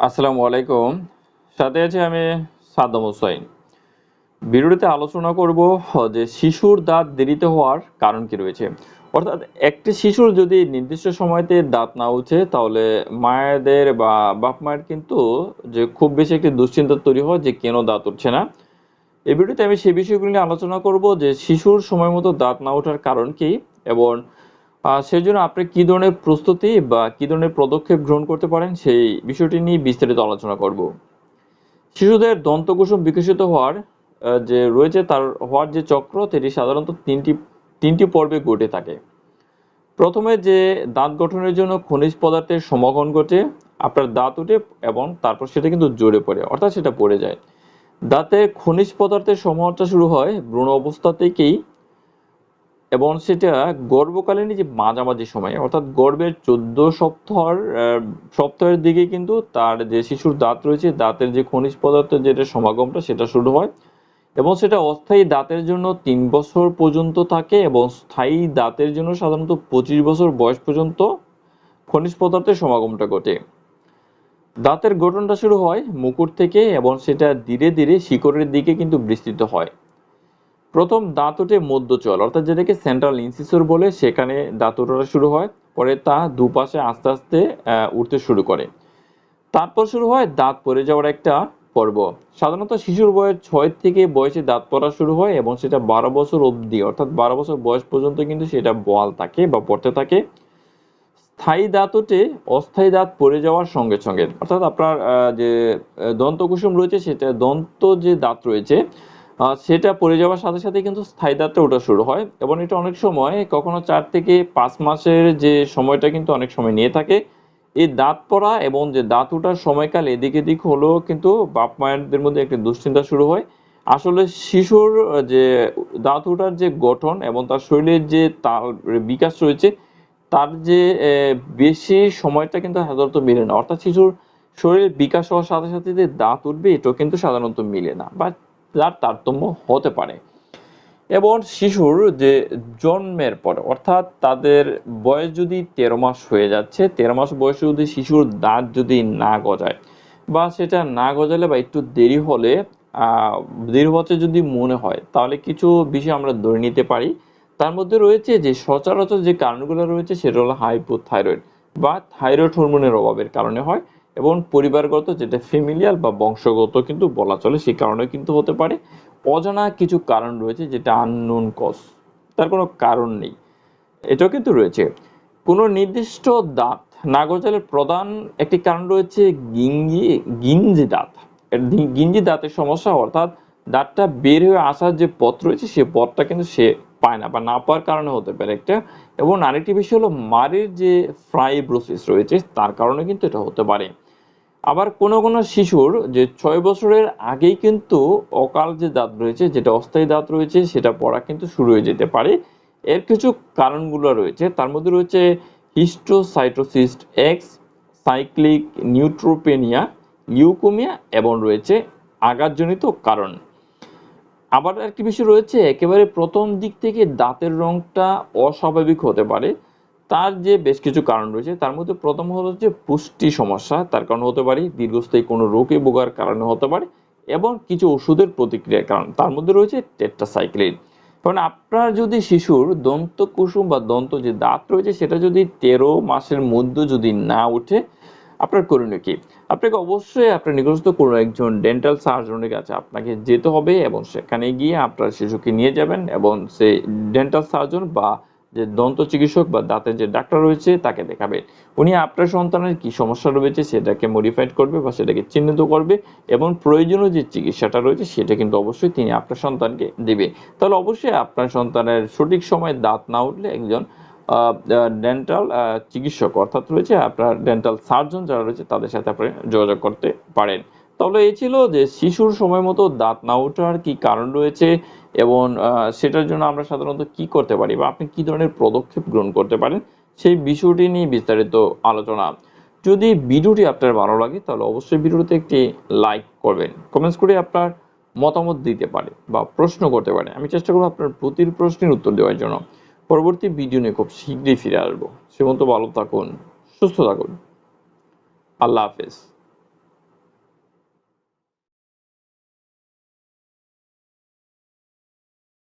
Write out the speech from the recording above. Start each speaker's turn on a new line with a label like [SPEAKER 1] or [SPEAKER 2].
[SPEAKER 1] আসসালামু আলাইকুম। সাথে আছি আমি সাদ্দাম হোসাইন ভিডিওতে আলোচনা করব যে শিশুর দাঁত দেরিতে হওয়ার কারণ কি রয়েছে। অর্থাৎ একটি শিশুর যদি নির্দিষ্ট সময়তে দাঁত না উঠে, তাহলে মায়েদের বা বাপ মায়ের কিন্তু যে খুব বেশি একটি দুশ্চিন্তা তৈরি হয় যে কেন দাঁত উঠছে না। এই ভিডিওতে আমি সেই বিষয়গুলি নিয়ে আলোচনা করব যে শিশুর সময় মতো দাঁত না ওঠার কারণ কি এবং আহ সেই জন্য আপনি কি ধরনের প্রস্তুতি বা কি ধরনের পদক্ষেপ গ্রহণ করতে পারেন সেই বিষয়টি নিয়ে বিস্তারিত আলোচনা করব। শিশুদের দন্তকুসুম বিকশিত হওয়ার যে রয়েছে তার হওয়ার যে চক্র, সেটি সাধারণত তিনটি তিনটি পর্বে ঘটে থাকে। প্রথমে যে দাঁত গঠনের জন্য খনিজ পদার্থের সমাগম ঘটে, আপনার দাঁত উঠে এবং তারপর সেটা কিন্তু জোরে পড়ে, অর্থাৎ সেটা পড়ে যায়। দাঁতে খনিজ পদার্থের সমাহারটা শুরু হয় ভ্রূণ অবস্থা থেকেই এবং সেটা গর্ভকালীন যে মাঝামাঝি সময়ে, অর্থাৎ গর্ভের চোদ্দ সপ্তাহের সপ্তাহের দিকে কিন্তু তার যে শিশুর দাঁত রয়েছে, দাঁতের যে খনিজ পদার্থের যেটা সমাগমটা, সেটা শুরু হয়। এবং সেটা অস্থায়ী দাঁতের জন্য তিন বছর পর্যন্ত থাকে এবং স্থায়ী দাঁতের জন্য সাধারণত পঁচিশ বছর বয়স পর্যন্ত খনিজ পদার্থের সমাগমটা ঘটে। দাঁতের গঠনটা শুরু হয় মুকুট থেকে এবং সেটা ধীরে ধীরে শিকড়ের দিকে কিন্তু বিস্তৃত হয়। প্রথম দাঁত ওঠে মধ্যচল, অর্থাৎ যেটাকে সেন্ট্রাল ইনসিসর বলে, সেখানে দাঁত ওঠাটা শুরু হয়, পরে তা দুপাশে আস্তে আস্তে উঠতে শুরু করে। তারপর শুরু হয় দাঁত পড়ে যাওয়ার একটা পর্ব। সাধারণত শিশুর বয়স ছয় থেকে বয়সে দাঁত পড়া শুরু হয় এবং সেটা বারো বছর অবধি, অর্থাৎ বারো বছর বয়স পর্যন্ত কিন্তু সেটা বল থাকে বা পড়তে থাকে। স্থায়ী দাঁত ওঠে অস্থায়ী দাঁত পড়ে যাওয়ার সঙ্গে সঙ্গে, অর্থাৎ আপনার যে দন্তকুসুম রয়েছে, সেটা দন্ত যে দাঁত রয়েছে সেটা পড়ে যাওয়ার সাথে সাথে কিন্তু স্থায়ী দাঁতটা ওঠা শুরু হয়। এবং এটা অনেক সময় কখনো চার থেকে পাঁচ মাসের যে সময়টা কিন্তু অনেক সময় নিয়ে থাকে। এই দাঁত পড়া এবং যে দাঁত ওঠার সময়কাল এদিক এদিক হলেও কিন্তু বাপ মায়েরদের মধ্যে একটি দুশ্চিন্তা শুরু হয়। আসলে শিশুর যে দাঁত ওঠার যে গঠন এবং তার শরীরের যে তার বিকাশ রয়েছে, তার যে বেশি সময়টা কিন্তু সাধারণত মিলে না। অর্থাৎ শিশুর শরীরের বিকাশ হওয়ার সাথে সাথে যে দাঁত উঠবে, এটাও কিন্তু সাধারণত মিলে না। বা তার তারতম্য হতে পারে। এবং শিশুর যে জন্মের পর, অর্থাৎ তাদের বয়স যদি তেরো মাস হয়ে যাচ্ছে, তেরো মাস বয়সে যদি শিশুর দাঁত যদি না গজায় বা সেটা না গজালে বা একটু দেরি হলে দেরি হচ্ছে যদি মনে হয়, তাহলে কিছু বিষয় আমরা ধরে নিতে পারি। তার মধ্যে রয়েছে যে সচরাচর যে কারণগুলো রয়েছে, সেটা হলো হাইপোথাইরয়েড বা থাইরয়েড হরমোনের অভাবের কারণে হয়। এবং পরিবারগত যেটা ফ্যামিলিয়াল বা বংশগত কিন্তু বলা চলে, সেই কারণে কিন্তু হতে পারে। অজানা কিছু কারণ রয়েছে যেটা আননোন কজ তার কোনো কারণ নেই। এটাও কিন্তু রয়েছে। কোনো নির্দিষ্ট দাঁত না গজালের প্রধান একটি কারণ রয়েছে গিঞ্জি গিঞ্জি দাঁত। গিঞ্জি দাঁতের সমস্যা অর্থাৎ দাঁতটা বের হয়ে আসার যে পথ রয়েছে, সে পথটা কিন্তু সে পায় না বা না পাওয়ার কারণে হতে পারে একটা। এবং আরেকটি বিষয় হলো মারের যে ফ্রাইব্রোসিস রয়েছে, তার কারণে কিন্তু এটা হতে পারে। আবার কোনো কোনো শিশুর যে ছয় বছরের আগেই কিন্তু অকাল যে দাঁত রয়েছে, যেটা অস্থায়ী দাঁত রয়েছে, সেটা পড়া কিন্তু শুরু হয়ে যেতে পারে। এর কিছু কারণগুলো রয়েছে। তার মধ্যে রয়েছে histiocytosis X cyclic neutropenia, leukaemia এবং রয়েছে আঘাতজনিত কারণ। আবার একটি বিষয় রয়েছে, একেবারে প্রথম দিক থেকে দাঁতের রংটা অস্বাভাবিক হতে পারে। তার যে বেশ কিছু কারণ রয়েছে, তার মধ্যে প্রথম হলো যে পুষ্টি সমস্যা, তার কারণে হতে পারে দীর্ঘস্থায়ী কোনো রোগে ভোগার কারণে হতে পারে এবং কিছু ওষুধের প্রতিক্রিয়ার কারণ। তার মধ্যে রয়েছে টেট্রাসাইক্লিন। কারণ আপনার যদি শিশুর দন্তকুসুম বা দন্ত যে দাঁত রয়েছে, সেটা যদি তেরো মাসের মধ্যে যদি না উঠে আপনার করণীয় কি? আপনাকে অবশ্যই আপনার নিকটস্থ কোনো একজন ডেন্টাল সার্জনের কাছে আপনাকে যেতে হবে এবং সেখানে গিয়ে আপনার শিশুকে নিয়ে যাবেন এবং সেই ডেন্টাল সার্জন বা যে দন্ত চিকিৎসক বা দাঁতের যে ডাক্তার রয়েছে তাকে দেখাবে। উনি আপনার সন্তানের কি সমস্যা রয়েছে সেটাকে মডিফাইড করবে বা সেটাকে চিহ্নিত করবে এবং প্রয়োজনীয় যে চিকিৎসাটা রয়েছে সেটা কিন্তু অবশ্যই তিনি আপনার সন্তানকে দেবে। তাহলে অবশ্যই আপনার সন্তানের সঠিক সময়ে দাঁত না উঠলে একজন ডেন্টাল চিকিৎসক অর্থাৎ রয়েছে আপনার ডেন্টাল সার্জন যারা রয়েছে তাদের সাথে আপনি যোগাযোগ করতে পারেন। তাহলে এ ছিল যে শিশুর সময় মতো দাঁত না ওঠার কি কারণ রয়েছে এবং সেটার জন্য আমরা সাধারণত কি করতে পারি বা আপনি কি ধরনের পদক্ষেপ গ্রহণ করতে পারেন সেই বিষয়টি নিয়ে বিস্তারিত আলোচনা। যদি ভিডিওটি আপনার ভালো লাগে তাহলে অবশ্যই ভিডিওতে একটি লাইক করবেন কমেন্টস করে আপনার মতামত দিতে পারে বা প্রশ্ন করতে পারে। আমি চেষ্টা করব আপনার প্রতির প্রশ্নের উত্তর দেওয়ার জন্য। পরবর্তী ভিডিও নিয়ে খুব শীঘ্রই ফিরে আসব। সে মতো ভালো থাকুন, সুস্থ থাকুন। আল্লাহ হাফেজ।